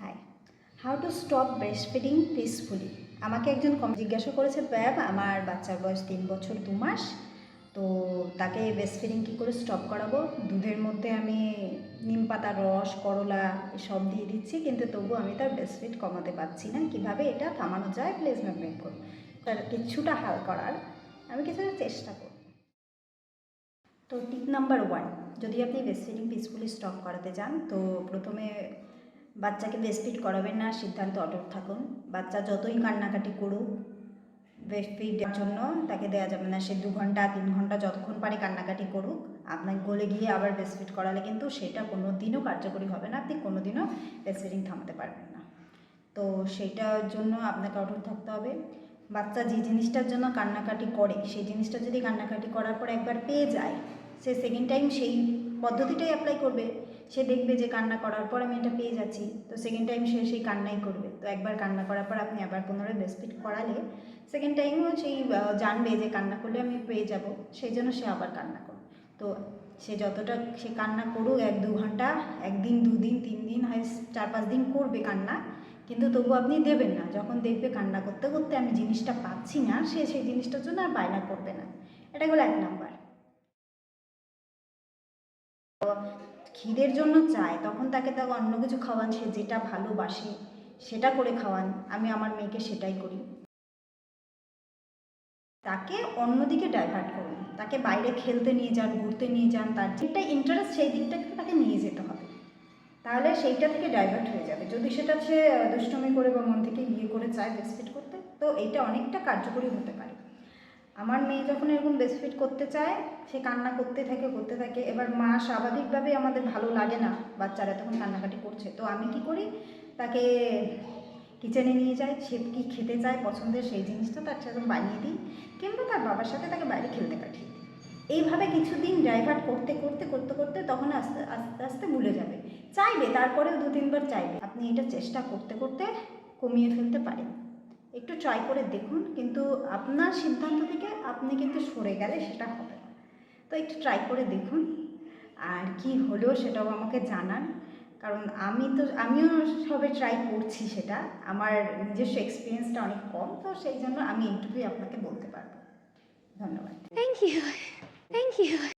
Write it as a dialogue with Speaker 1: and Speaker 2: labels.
Speaker 1: Hi how to stop breast feeding peacefully আমাকে একজন কম জিজ্ঞাসা করেছে, ব্যাব, আমার বাচ্চার বয়স তিন বছর দু মাস, তো তাকে ব্রেস্ট ফিডিং কী করে স্টপ করাবো? দুধের মধ্যে আমি নিম পাতার রস, করলা এসব দিয়ে দিচ্ছি, কিন্তু তবু আমি তার ব্রেস্ট ফিড কমাতে পারছি না। কীভাবে এটা থামানো যায় প্লিজ ম্যাগনেট করুন তার কিছুটা হাল করার আমি কিছুটা চেষ্টা করব। তো টিপ নাম্বার ওয়ান যদি আপনি ব্রেস্ট ফিডিং পিসফুলি স্টপ করাতে চান, তো প্রথমে বাচ্চাকে ব্রেস্টফিড করাবেন না, সিদ্ধান্ত অটুট থাকুন। বাচ্চা যতই কান্নাকাটি করুক ব্রেস্টফিডের জন্য তাকে দেওয়া যাবে না। সে দু ঘণ্টা, তিন ঘণ্টা যতক্ষণ পারে কান্নাকাটি করুক, আপনার গলে গিয়ে আবার ব্রেস্টফিড করালে কিন্তু সেটা কোনো দিনও কার্যকরী হবে না। আপনি কোনো দিনও ব্রেস্টফিডিং থামাতে পারবেন না। তো সেইটার জন্য আপনাকে অটুট থাকতে হবে। বাচ্চা যে জিনিসটার জন্য কান্নাকাটি করে, সেই জিনিসটা যদি কান্নাকাটি করার পর একবার পেয়ে যায়, সে সেকেন্ড টাইম সেই পদ্ধতিটাই অ্যাপ্লাই করবে, সে দেখবে যে কান্না করার পর আমি এটা পেয়ে যাচ্ছি, তো সেকেন্ড টাইম সে সেই কান্নাই করবে। তো একবার কান্না করার পর আপনি আবার পুনরায় ব্রেস্টফিড করালে সেকেন্ড টাইমও সেই জানবে যে কান্না করলে আমি পেয়ে যাব, সেই জন্য সে আবার কান্না করবে। তো সে যতটা, সে কান্না করুক এক দু ঘণ্টা, একদিন, দুদিন তিন দিন হয় চার পাঁচ দিন করবে কান্না, কিন্তু তবু আপনি দেবেন না। যখন দেখবে কান্না করতে করতে আমি জিনিসটা পাচ্ছি না, সে সেই জিনিসটার জন্য আর বায়না করবে না। এটা হলো এক নাম্বার খিদের জন্য চায়, তখন তাকে তাকে অন্য কিছু খাওয়ান, সে যেটা ভালোবাসে সেটা করে খাওয়ান, আমি আমার মেয়েকে সেটাই করি। তাকে অন্যদিকে ডাইভার্ট করুন, তাকে বাইরে খেলতে নিয়ে যান, ঘুরতে নিয়ে যান, তার যেটা ইন্টারেস্ট সেই দিকটাকে তাকে নিয়ে যেতে হবে। তাহলে সেইটা থেকে ডাইভার্ট হয়ে যাবে। যদি সেটা সে দুষ্টমি করে বা মন থেকে ইয়ে করে চায় ব্রেস্টফিট করতে, তো এইটা অনেকটা কার্যকরী হতে পারে। আমার মেয়ে যখন এরকম ব্রেস্টফিট করতে চায়, সে কান্না করতে থাকে করতে থাকে। এবার মা স্বাভাবিকভাবে আমাদের ভালো লাগে না, বাচ্চারা তখন কান্নাকাটি করছে। তো আমি কি করি? তাকে কিচেনে নিয়ে যাই, সে কী খেতে চায়, পছন্দের সেই জিনিসটা তার সাথে বানিয়ে দিই, কিংবা তার বাবার সাথে তাকে বাইরে খেলতে দিই। এইভাবে কিছুদিন ড্রাইভার করতে করতে করতে করতে তখন আস্তে আস্তে আস্তে ভুলে যাবে। চাইবে, তারপরেও দু তিনবার চাইবে। আপনি এটা চেষ্টা করতে করতে কমিয়ে ফেলতে পারেন। একটু ট্রাই করে দেখুন, কিন্তু আপনার সিদ্ধান্ত থেকে আপনি কিন্তু সরে গেলে সেটা হবে তো একটু ট্রাই করে দেখুন, আর কি হলো সেটাও আমাকে জানান। কারণ আমি তো, আমিও সবে ট্রাই করছি সেটা, আমার নিজস্ব এক্সপিরিয়েন্সটা অনেক কম, তো সেই জন্য আমি এইটুকুই আপনাকে বলতে পারব। ধন্যবাদ।
Speaker 2: Thank you thank you.